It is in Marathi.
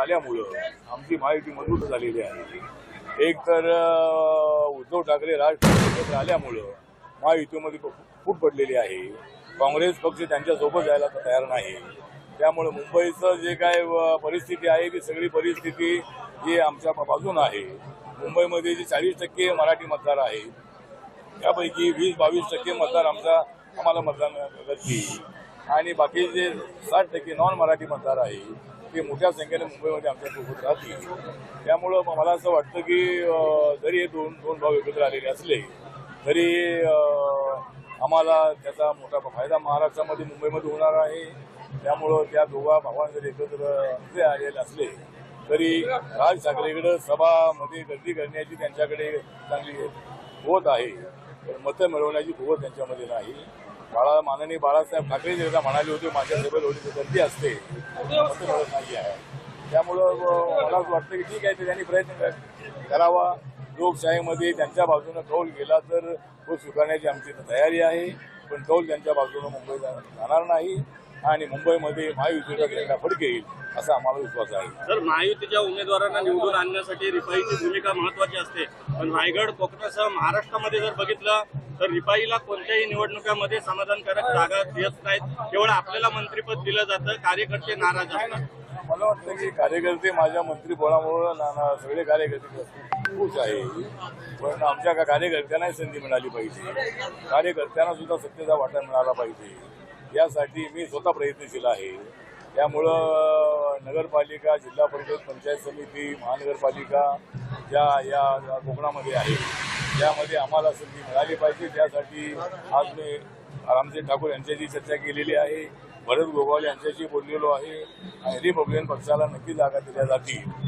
आल्यामुळं आमची माहिती मजबूत झालेली आहे. एक तर उद्धव ठाकरे राज ठाकरे आल्यामुळं महायुतीमध्ये खूप फूट पडलेली आहे. काँग्रेस पक्ष त्यांच्यासोबत जायला तर तयार नाही. त्यामुळे मुंबईचं जे काय परिस्थिती आहे ती सगळी परिस्थिती जी आमच्या बाजून आहे. मुंबईमध्ये जे चाळीस टक्के मराठी मतदार आहेत त्यापैकी वीस बावीस टक्के मतदार आमचा आम्हाला मतदान करतील. आणि बाकी जे साठ टक्के नॉन मराठी मतदार आहे ते मोठ्या संख्येने मुंबईमध्ये आमच्यासोबत राहतील. त्यामुळं मला असं वाटतं की जरी हे दोन दोन भाव एकत्र आलेले असले तरी आम्हाला त्याचा मोठा फायदा महाराष्ट्रामध्ये मुंबईमध्ये होणार आहे. त्यामुळं त्या दोघा भावांना जरी एकत्र आलेले असले तरी राज ठाकरेकडे सभामध्ये गर्दी करण्याची त्यांच्याकडे चांगली होत आहे. मतं मिळवण्याची कुवत त्यांच्यामध्ये नाही. बाळा माननीय बाळासाहेब ठाकरे जे म्हणाले होते माझ्या सभेत एवढी गर्दी असते. मतं मिळत नाही आहे. त्यामुळं मला असं वाटतं की ठीक आहे ते त्यांनी प्रयत्न करावा. लोकशाहीमध्ये त्यांच्या बाजूनं कौल गेला तर तो स्वीकारण्याची आमची तयारी आहे. पण कौल त्यांच्या बाजूनं मुंबईला जाणार नाही. आणि मुंबईमध्ये महायुतीचा झेंडा फडकेल असा आम्हाला विश्वास आहे. तर महायुतीच्या उमेदवारांना निवडून आणण्यासाठी रिपाईची भूमिका महत्वाची असते. पण रायगड कोकणासह महाराष्ट्रामध्ये जर बघितलं तर रिपाईला कोणत्याही निवडणुकामध्ये समाधानकारक जागा देत नाहीत. केवळ आपल्याला मंत्रीपद दिलं जातं कार्यकर्ते नाराज असतात. मला वाटतं की कार्यकर्ते माझ्या मंत्रिपदामुळं नाना सगळे कार्यकर्ते खुश आहे पण आमच्या का कार्यकर्त्यांनाही संधी मिळाली पाहिजे. कार्यकर्त्यांना सुद्धा सत्तेचा वाटा मिळाला पाहिजे. यासाठी मी स्वतः प्रयत्नशील आहे. त्यामुळं नगरपालिका जिल्हा परिषद पंचायत समिती महानगरपालिका ज्या या या कोकणामध्ये आहे त्यामध्ये आम्हाला संधी मिळाली पाहिजे. त्यासाठी आज मी रामदेव ठाकूर यांच्याशी चर्चा केलेली आहे. भरत गोगावले यांच्याशी बोललेलो आहे. आणि रिपब्लिकन पक्षाला नक्की जागा दिल्या जातील.